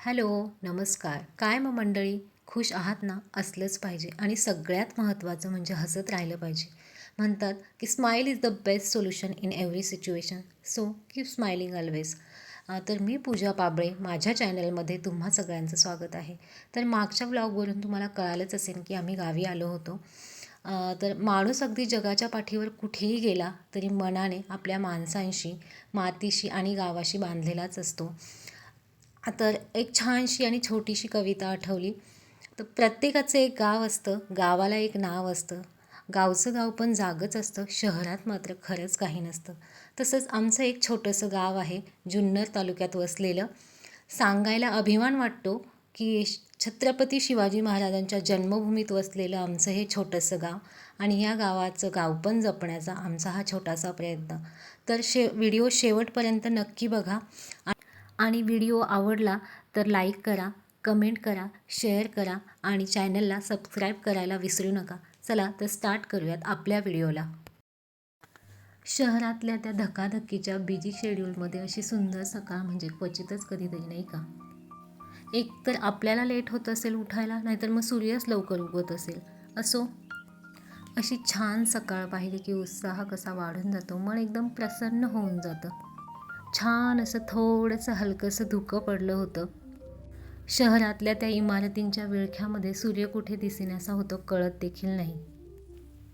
Hello नमस्कार. काय मग मंडळी? खुश आहात ना? असलंच पाहिजे आणि सगळ्यात महत्त्वाचं म्हणजे हसत राहिलं पाहिजे. म्हणतात की smile is the best solution in every situation. So keep smiling always. तर मी पूजा पाबळे माझ्या चॅनलमध्ये तुम्हा सगळ्यांचं स्वागत आहे. तर मागच्या ब्लॉगवरून तुम्हाला कळालंच असेल की आम्ही गावी आलो होतो. तर माणूस अगदी जगाच्या पाठीवर कुठेही गेला तरी मनाने आपल्या माणसांशी मातीशी आणि गावाशी बांधलेलाच असतो. तर एक छानशी आणि छोटीशी कविता आठवली. तर प्रत्येकाचं एक गाव असतं गावाला एक नाव असतं. गावचं गाव पण जागच असतं शहरात मात्र खरंच काही नसतं. तसंच आमचं एक छोटंसं गाव आहे जुन्नर तालुक्यात वसलेलं. सांगायला अभिमान वाटतो की छत्रपती शिवाजी महाराजांच्या जन्मभूमीत वसलेलं आमचं हे छोटंसं गाव आणि या गावाचं गाव पण जपण्याचा आमचा हा छोटासा प्रयत्न. तर शे व्हिडिओ शेवटपर्यंत नक्की बघा. आणि व्हिडिओ आवडला तर लाईक करा कमेंट करा शेअर करा आणि चॅनलला सबस्क्राईब करायला विसरू नका. चला तर स्टार्ट करूयात आपल्या व्हिडिओला. शहरातल्या त्या धकाधकीच्या बिझी शेड्यूलमध्ये अशी सुंदर सकाळ म्हणजे क्वचितच कधीतरी नाही का? एक तर आपल्याला लेट होत असेल उठायला नाहीतर मग सूर्यच लवकर उगवत असेल. असो. अशी छान सकाळ पाहिली की उत्साह कसा वाढून जातो मन एकदम प्रसन्न होऊन जातं. छान असं थोडंसं हलकंसं धुकं पडलं होतं. शहरातल्या त्या इमारतींच्या विळख्यामध्ये सूर्य कुठे दिसेनासा होतो कळत देखील नाही.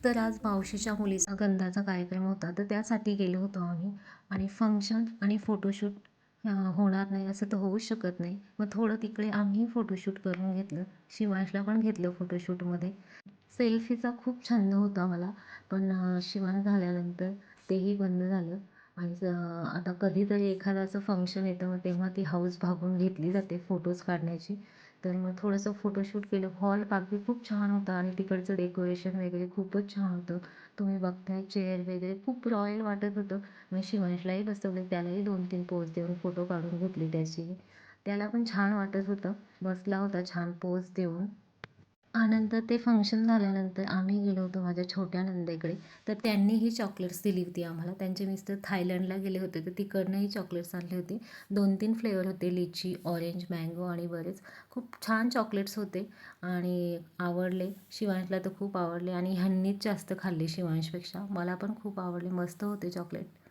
तर आज मावशीच्या मुलीचा गंधाचा कार्यक्रम होता तर त्यासाठी गेलो होतो आम्ही. आणि फंक्शन आणि फोटोशूट होणार नाही असं तर होऊ शकत नाही. मग थोडं तिकडे आम्ही फोटोशूट करून घेतलं. शिवांशला पण घेतलं फोटोशूटमध्ये सेल्फीचा खूप छंद होता मला. पण शिवान झाल्यानंतर तेही बंद झालं. आणि आता कधीतरी एखादं असं फंक्शन येतं मग तेव्हा ती हाऊस भागून घेतली जाते फोटोज काढण्याची. तर मग थोडंसं फोटोशूट केलं हॉल बाकी खूप छान होता आणि तिकडचं डेकोरेशन वगैरे खूपच छान होतं. तुम्ही बघताय चेअर वगैरे खूप रॉयल वाटत होतं. मी शिवांशलाही बसवले त्यालाही दोन तीन पोज देऊन फोटो काढून घेतली त्याची. त्याला पण छान वाटत होतं. बसला होता छान पोज देऊन. त्यानंतर ते फंक्शन झाल्यानंतर आम्ही गेलो होतो माझ्या छोट्या नंदेकडे. तर त्यांनीही चॉकलेट्स दिली होती आम्हाला. त्यांचे मिस्टर थायलंडला गेले होते. तर तिकडनंही चॉकलेट्स आणले होते. दोन तीन फ्लेवर होते. लिची ऑरेंज मँगो आणि बरेच. खूप छान चॉकलेट्स होते. आणि आवडले. शिवांशला तर खूप आवडले. आणि ह्यांनीच जास्त खाल्ले शिवांशपेक्षा. मला पण खूप आवडले. मस्त होते चॉकलेट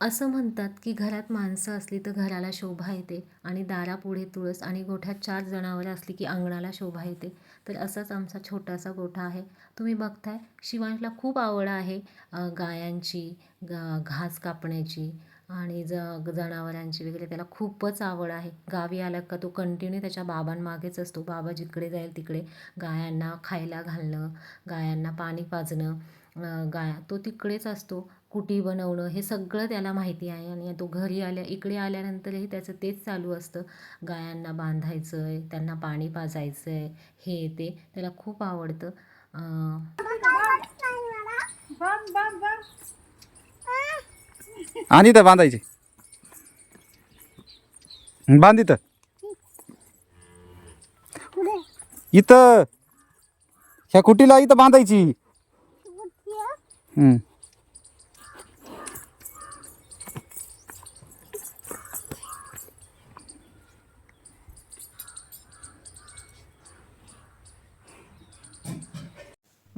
असं म्हणतात की घरात माणसं असली तर घराला शोभा येते आणि दारापुढे तुळस आणि गोठ्यात चार जनावरं असली की अंगणाला शोभा येते. तर असाच आमचा छोटासा गोठा आहे. तुम्ही बघताय शिवांशला खूप आवड आहे गायांची गा घास कापण्याची आणि ज जनावरांची वगैरे त्याला खूपच आवड आहे. गावी आला का तो कंटिन्यू त्याच्या बाबांमागेच असतो. बाबा जिकडे जाईल तिकडे गायांना खायला घालणं गायांना पाणी पाजणं गाया तो तिकडेच असतो. कुटी बनवणं हे सगळं त्याला माहिती आहे आणि तो घरी आल्या इकडे आल्यानंतरही त्याचं तेच चालू असतं. गायांना बांधायचं आहे त्यांना पाणी पाजायचं आहे हे ते त्याला खूप आवडतं. आणि इथं बांधायचे. बांध इथं. इथं. ह्या कुटीला इथं बांधायची.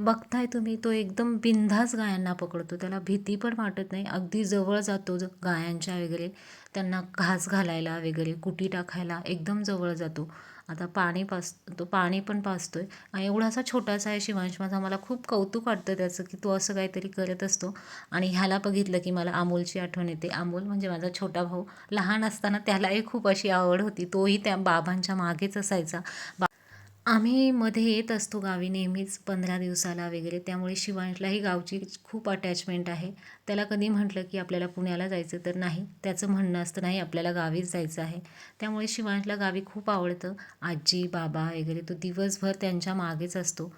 बघताय तुम्ही तो एकदम बिंधास गायांना पकडतो. त्याला भीती पण वाटत नाही. अगदी जवळ जातो गायांच्या वगैरे त्यांना घास घालायला वगैरे कुटी टाकायला एकदम जवळ जातो. आता पाणी पास तो पाणी पण पाचतो आणि एवढासा छोटासा आहे शिवांश माझा मला खूप कौतुक वाटतं त्याचं की तो असं काहीतरी करत असतो. आणि ह्याला बघितलं की मला अमोलची आठवण येते. अमोल म्हणजे माझा छोटा भाऊ. लहान असताना त्यालाही खूप अशी आवड होती. तोही त्या बाबांच्या मागेच असायचा. बा आम्ही मध्ये येत असतो गावी नेहमीच पंधरा दिवसाला वगैरे. त्यामुळे शिवांशलाही गावची खूप अटॅचमेंट आहे. त्याला कधी म्हटलं की आपल्याला पुण्याला जायचं तर नाही. त्याचं म्हणणं असतं नाही आपल्याला गावीच जायचं आहे. त्यामुळे शिवांशला गावी खूप आवडतं. आजी बाबा वगैरे तो दिवसभर त्यांच्या मागेच असतो.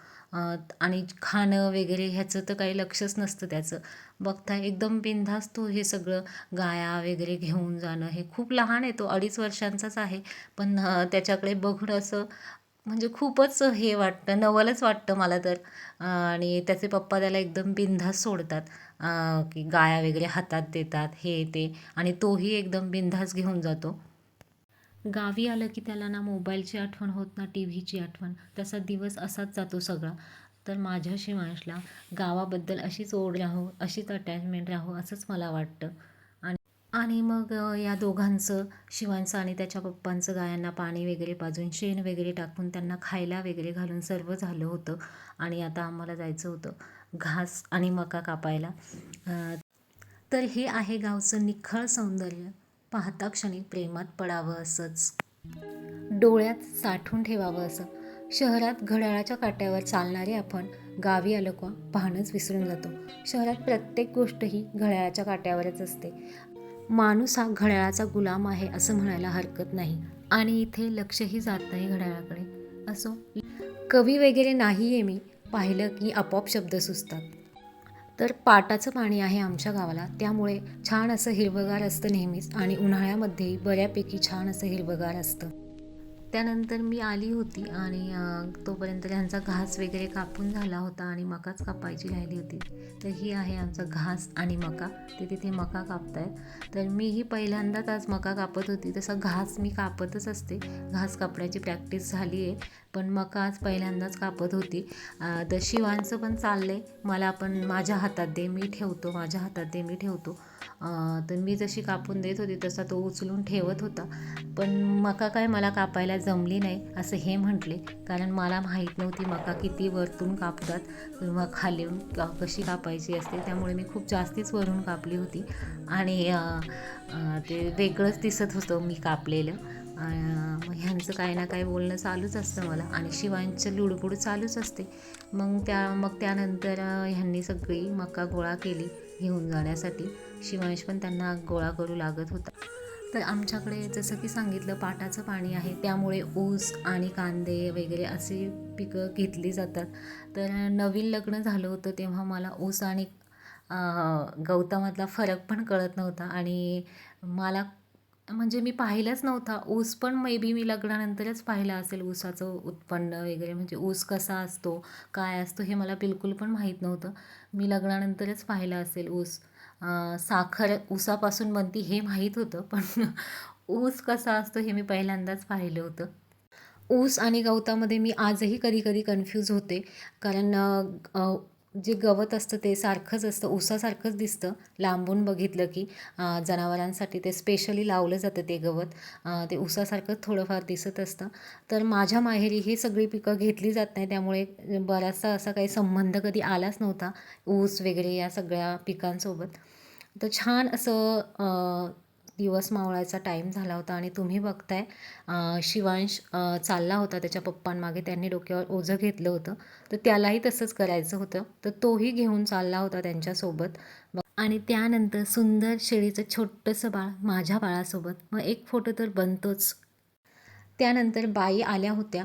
आणि खाणं वगैरे ह्याचं तर काही लक्षच नसतं त्याचं. बघता एकदम बिनधास्त तो हे सगळं गाया वगैरे घेऊन जाणं हे खूप लहान आहे. तो अडीच वर्षांचाच आहे. पण त्याच्याकडे बघून असं म्हणजे खूपच हे वाटतं नवलच वाटतं मला तर. आणि त्याचे पप्पा त्याला एकदम बिनधास्त सोडतात. की गाया वगैरे हातात देतात हे ते. आणि तोही एकदम बिनधास्त घेऊन जातो. गावी आलं की त्याला ना मोबाईलची आठवण होत ना टी व्हीची आठवण. तसा दिवस असाच जातो सगळा. तर माझ्या शिवांशला गावाबद्दल अशीच ओढ राहू अशीच अटॅचमेंट राहू असंच मला वाटतं. आणि मग या दोघांचं शिवांचं आणि त्याच्या पप्पांचं गायांना पाणी वगैरे पाजून शेण वगैरे टाकून त्यांना खायला वगैरे घालून सर्व झालं होतं. आणि आता आम्हाला जायचं होतं घास आणि मका कापायला. तर हे आहे गावचं निखळ सौंदर्य. पाहता क्षणी प्रेमात पडावं असंच. डोळ्यात साठून ठेवावं असं. शहरात घड्याळाच्या काट्यावर चालणारे आपण गावी आलो का पाहणंच विसरून जातो. शहरात प्रत्येक गोष्ट ही घड्याळाच्या काट्यावरच असते. माणूस हा घड्याळाचा गुलाम आहे असं म्हणायला हरकत नाही. आणि इथे लक्षही जात नाही घड्याळाकडे. असो कवी वगैरे नाही आहे मी. पाहिलं की आपोआप शब्द सुचतात. तर पाटाचं पाणी आहे आमच्या गावाला. त्यामुळे छान असं हिरवगार असतं नेहमीच. आणि उन्हाळ्यामध्येही बऱ्यापैकी छान असं हिरवगार असतं. त्यानंतर मी आली होती आणि तोपर्यंत त्यांचा घास वगैरे कापून झाला होता आणि मकाच कापायची राहिली होती. तर ही आहे आमचा घास आणि मका. ते तिथे मका कापतायत. तर मी ही पहिल्यांदाच आज मका कापत होती. तसा घास मी कापतच असते. घास कापण्याची प्रॅक्टिस झाली आहे. पण मका आज पहिल्यांदाच कापत होती. तर शिवांचं पण चाललं आहे मला पण माझ्या हातात दे मी ठेवतो. माझ्या हातात दे मी ठेवतो. तर मी जशी कापून देत होती तसा तो उचलून ठेवत होता. पण मका काय मला कापायला जमली नाही असं हे म्हटले. कारण मला माहीत नव्हती मका किती वरतून कापतात. किंवा खालीून का कशी कापायची असते. त्यामुळे मी खूप जास्तीच वरून कापली होती. आणि ते वेगळंच दिसत होतं मी कापलेलं. मग ह्यांचं काय ना काय बोलणं चालूच असतं मला. आणि शिवांचं लुडबुड चालूच असते. मग त्या मग त्यानंतर ह्यांनी सगळी मका गोळा केली घेऊन जाण्यासाठी. शिवांश पण त्यांना गोळा करू लागत होता. तर आमच्याकडे जसं की सांगितलं पाटाचं पाणी आहे. त्यामुळे ऊस आणि कांदे वगैरे अशी पिकं घेतली जातात. तर नवीन लग्न झालं होतं तेव्हा मला ऊस आणि अं, गवतामधला फरक पण कळत नव्हता. आणि मला म्हणजे मी पाहिलंच नव्हता. ऊस पण मे बी मी लग्नानंतरच पाहिला असेल ऊसाचं उत्पन्न वगैरे. म्हणजे ऊस कसा असतो काय असतो हे मला बिलकुल पण माहीत नव्हतं. मी लग्नानंतरच पाहिलं असेल ऊस. साखर ऊसापासून बनती हे माहीत होतं पण ऊस कसा असतो हे मी पहिल्यांदाच पाहिलं होतं. ऊस आणि गवतामध्ये मी आजही कधी कधी कन्फ्यूज होते. कारण जे गवत असतं ते सारखंच असतं ऊसासारखंच दिसतं. लांबून बघितलं की जनावरांसाठी ते स्पेशली लावलं जातं ते गवत. ते ऊसासारखंच थोडंफार दिसत असतं. तर माझ्या माहेरी ही सगळी पिकं घेतली जात नाही. त्यामुळे बराचसा असा काही संबंध कधी आलाच नव्हता ऊस वगैरे या सगळ्या पिकांसोबत. तर छान असं दिवस मावळायचा टाईम झाला होता आणि तुम्ही बघताय शिवांश चालला होता त्याच्या पप्पांमागे त्यांनी डोक्यावर ओझं घेतलं होतं. तर त्यालाही तसंच करायचं होतं. तर तोही घेऊन चालला होता त्यांच्यासोबत. आणि त्यानंतर सुंदर शेळीचं छोटंसं बाळ माझ्या बाळासोबत. मग एक फोटो तर बनतोच. त्यानंतर बाई आल्या होत्या.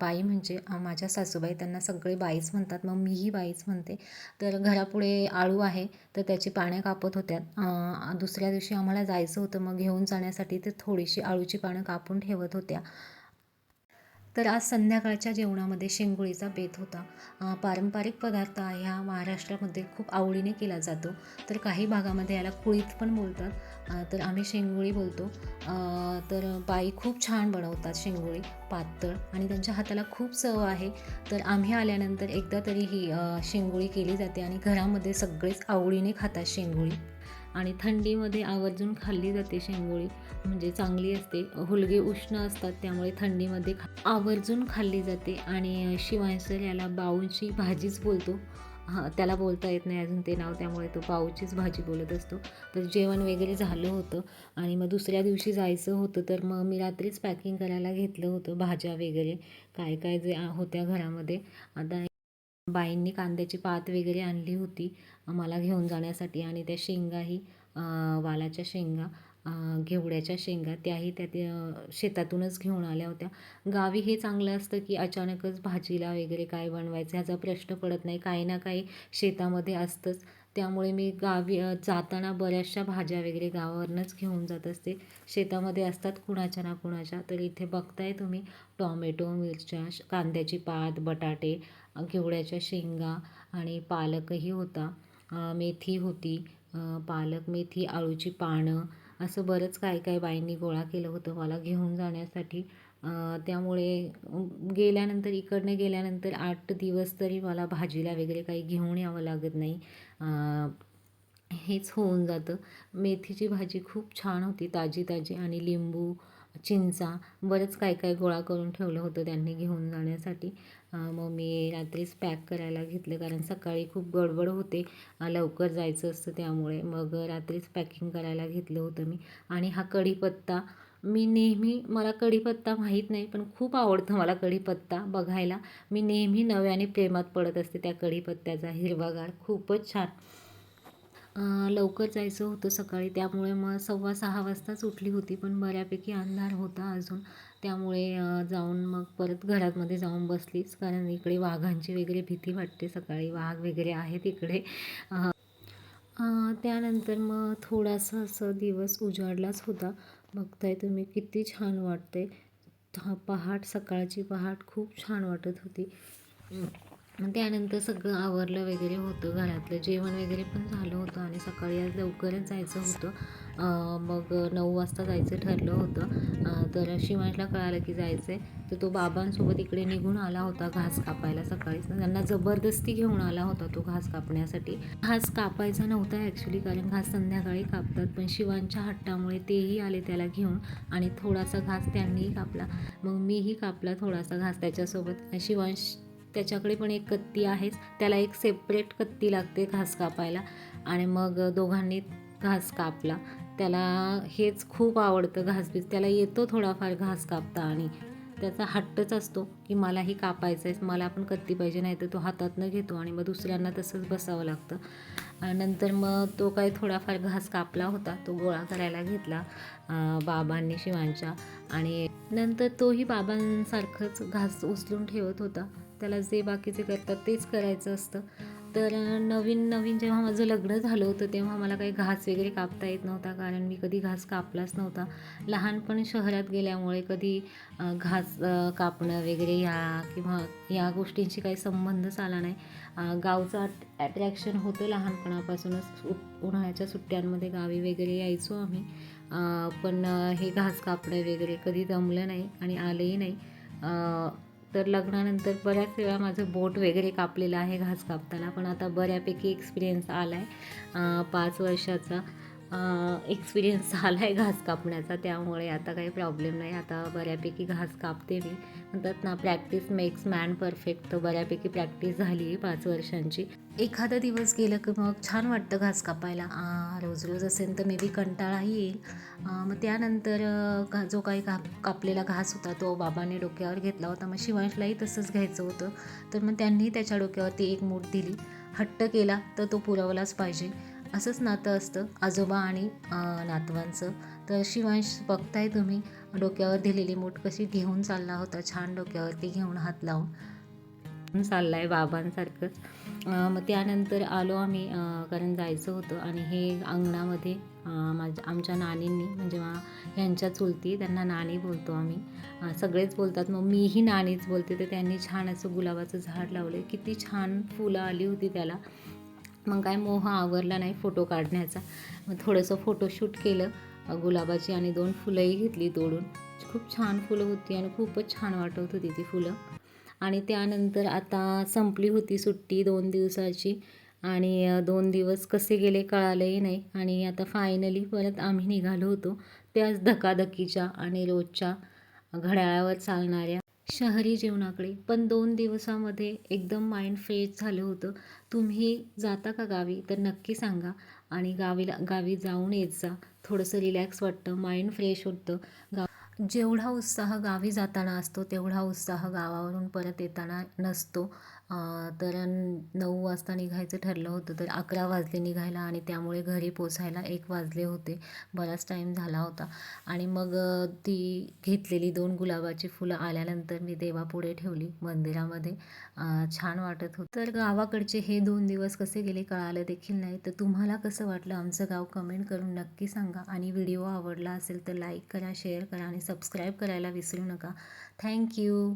बाई म्हणजे माझ्या सासूबाई. त्यांना सगळे बाईच म्हणतात. मग मीही बाईच म्हणते. तर घरापुढे आळू आहे तर त्याची पानं कापत होत्या. दुसऱ्या दिवशी आम्हाला जायचं होतं. मग घेऊन जाण्यासाठी ते थोडीशी आळूची पानं कापून ठेवत होत्या. तर आज संध्याकाळच्या जेवणामध्ये शेंगोळीचा बेत होता. पारंपरिक पदार्थ हा ह्या महाराष्ट्रामध्ये खूप आवडीने केला जातो. तर काही भागामध्ये याला कुळीत पण बोलतात. तर आम्ही शेंगोळी बोलतो. तर बाई खूप छान बनवतात शेंगोळी पातळ आणि त्यांच्या हाताला खूप चव आहे. तर आम्ही आल्यानंतर एकदा तरी ही शेंगोळी केली जाते आणि घरामध्ये सगळेच आवडीने खातात शेंगोळी. आणि थंडीमध्ये आवर्जून खाल्ली जाते शेंगोळी. म्हणजे चांगली असते. हुलगे उष्ण असतात त्यामुळे थंडीमध्ये खा आवर्जून खाल्ली जाते. आणि शिवायसर याला बाऊची भाजीच बोलतो. हां त्याला बोलता येत नाही अजून ते नाव त्यामुळे तो पाऊचीच भाजी बोलत असतो. तर जेवण वगैरे झालं होतं आणि मग दुसऱ्या दिवशी जायचं होतं तर मग मी रात्रीच पॅकिंग करायला घेतलं होतं भाज्या वगैरे. काय काय जे होत्या घरामध्ये. आता बाईंनी कांद्याची पात वगैरे आणली होती मला घेऊन जाण्यासाठी आणि त्या शेंगाही वालाच्या शेंगा घेवड्याच्या शेंगा त्याही त्या त्या शेतातूनच घेऊन आल्या होत्या. गावी हे चांगलं असतं की अचानकच भाजीला वगैरे काय बनवायचं ह्याचा प्रश्न पडत नाही. काही ना काही शेतामध्ये असतंच. त्यामुळे मी गावी जाताना बऱ्याचशा भाज्या वगैरे गावावरनंच घेऊन जात असते. शेतामध्ये असतात कुणाच्या ना कुणाच्या. तर इथे बघताय तुम्ही टॉमॅटो मिरच्या कांद्याची पात बटाटे घेवड्याच्या शेंगा आणि पालकही होता. मेथी होती. पालक मेथी आळूची पानं असं बरंच काय काय बाईंनी गोळा केलं होतं मला घेऊन जाण्यासाठी. त्यामुळे गेल्यानंतर इकडनं गेल्यानंतर आठ दिवस तरी मला भाजीला वगैरे काही घेऊन यावं लागत नाही. हेच होऊन जातं. मेथीची भाजी खूप छान होती ताजी ताजी आणि लिंबू चिंचा बरंच काय काय गोळा करून ठेवलं होतं त्यांनी घेऊन जाण्यासाठी. मग मी रात्रीच पॅक करायला घेतलं कारण सकाळी खूप गडबड होते. लवकर जायचं असतं त्यामुळे. मग रात्रीच पॅकिंग करायला घेतलं होतं मी. आणि हा कढीपत्ता मी नेहमी मला कढीपत्ता माहीत नाही पण खूप आवडतं मला कढीपत्ता बघायला. मी नेहमी नव्याने प्रेमात पडत असते त्या कढीपत्त्याचा हिरवागार. खूपच छान. लवकर जायचं होतं सकाळी. त्यामुळे मग सव्वा सहा वाजताच उठली होती पण बऱ्यापैकी अंधार होता अजून. त्यामुळे जाऊन मग परत घरामध्ये जाऊन बसलीच. कारण इकडे वाघांची वगैरे भीती वाटते सकाळी. वाघ वगैरे आहेत इकडे. त्यानंतर मग थोडासा असं दिवस उजाडलाच होता. बघताय तुम्ही किती छान वाटते हा पहाट सकाळची पहाट खूप छान वाटत होती. त्यानंतर सगळं आवरलं वगैरे होतं घरातलं. जेवण वगैरे पण झालं होतं आणि सकाळी आज लवकरच जायचं होतं. मग नऊ वाजता जायचं ठरलं होतं. तर शिवांशला कळालं की जायचं आहे तर तो बाबांसोबत इकडे निघून आला होता घास कापायला सकाळीच त्यांना जबरदस्ती घेऊन आला होता तो घास कापण्यासाठी. घास कापायचा नव्हता ॲक्च्युली कारण घास संध्याकाळी कापतात. पण शिवांच्या हट्टामुळे तेही आले त्याला घेऊन आणि थोडासा घास त्यांनीही कापला. मग मीही कापला थोडासा घास त्याच्यासोबत. शिवांश त्याच्याकडे पण एक कत्ती आहेच. त्याला एक सेपरेट कत्ती लागते घास कापायला. आणि मग दोघांनी घास कापला. त्याला हेच खूप आवडतं घासबीस त्याला येतो थोडाफार घास कापता आणि त्याचा हट्टच असतो की मलाही कापायचं आहे मला पण कत्ती पाहिजे नाही तर तो हातातनं घेतो आणि मग दुसऱ्यांना तसंच बसावं लागतं. आणि नंतर मग तो काही थोडाफार घास कापला होता. तो गोळा करायला घेतला बाबांनी शिवांच्या. आणि नंतर तोही बाबांसारखंच घास उचलून ठेवत होता. त्याला जे बाकीचे करतात तेच करायचं असतं. तर नवीन नवीन जेव्हा माझं लग्न झालं होतं तेव्हा मला काही घास वगैरे कापता येत नव्हता. कारण मी कधी घास कापलाच नव्हता. लहानपणी शहरात गेल्यामुळे कधी घास कापणं वगैरे या किंवा या गोष्टींशी काही संबंधच आला नाही. गावचं अट्रॅक्शन होतं लहानपणापासूनच. उन्हाळ्याच्या सुट्ट्यांमध्ये गावी वगैरे यायचो आम्ही. पण हे घास कापणं वगैरे कधी जमलं नाही आणि आलंही नाही. तर लग्नानंतर बऱ्याच वेळा माझं बोट वगैरे कापलेलं आहे घास कापताना. पण आता बऱ्यापैकी एक्सपिरियन्स आला आहे पाच वर्षाचा. एक्सपिरियन्स आला आहे घास कापण्याचा त्यामुळे आता काही प्रॉब्लेम नाही. आता बऱ्यापैकी घास कापते मी. म्हणतात ना प्रॅक्टिस मेक्स मॅन परफेक्ट तर बऱ्यापैकी प्रॅक्टिस झाली आहे पाच वर्षांची. एखादा दिवस गेलं की मग छान वाटतं घास कापायला. रोज रोज असेल तर मे बी कंटाळाही येईल. मग त्यानंतर जो काही का कापलेला घास होता तो बाबाने डोक्यावर घेतला होता. मग शिवांशलाही तसंच घ्यायचं होतं. तर मग त्यांनी त्याच्या डोक्यावरती एक मूठ दिली. हट्ट केला तर तो पुरवलाच पाहिजे. असंच नातं असतं आजोबा आणि नातवांचं. तर शिवांश बघताय तुम्ही डोक्यावर दिलेली मूठ कशी घेऊन चालला होता? छान डोक्यावरती घेऊन हात लावून. चालला आहे बाबांसारखंच मग त्यानंतर आलो आम्ही कारण जायचं होतं आणि हे अंगणामध्ये माझ्या आमच्या नानींनी म्हणजे मा ह्यांच्या चुलती त्यांना नानी बोलतो आम्ही. सगळेच बोलतात मग मीही नानीच बोलते. तर त्यांनी छान असं गुलाबाचं झाड लावलं किती छान फुलं आली होती त्याला. मग काय मोह आवरला नाही फोटो काढण्याचा. मग थोडंसं फोटोशूट केलं. गुलाबाची आणि दोन फुलंही घेतली तोडून. खूप छान फुलं होती आणि खूपच छान वाटत होती ती फुलं. आणि त्यानंतर आता संपली होती सुट्टी दोन दिवसाची. आणि दोन दिवस कसे गेले कळालंही नाही. आणि आता फायनली परत आम्ही निघालो होतो. त्याच धकाधकीच्या आणि रोजच्या घड्याळावर चालणाऱ्या शहरी जीवनाकडे पण दोन दिवसामध्ये एकदम माइंड फ्रेश झालं होतं. तुम्ही जाता का गावी? तर नक्की सांगा. आणि गावीला गावी जाऊन येत जा. थोडंसं रिलॅक्स वाटतं माइंड फ्रेश होतं. गा जेवढा उत्साह गावी जाताना असतो तेवढा उत्साह गावावरून परत येताना नसतो. तर नऊ वाजता निघायचं ठरलं होतं तर अकरा वाजले निघायला आणि त्यामुळे घरी पोचायला एक वाजले होते. बराच टाईम झाला होता. आणि मग ती घेतलेली दोन गुलाबाची फुलं आल्यानंतर मी देवापुढे ठेवली मंदिरामध्ये. छान वाटत होतं. तर गावाकडचे हे दोन दिवस कसे गेले कळालं देखील नाही. तर तुम्हाला कसं वाटलं आमचं गाव कमेंट करून नक्की सांगा. आणि व्हिडिओ आवडला असेल तर लाईक करा शेअर करा आणि सबस्क्राईब करायला विसरू नका. थँक्यू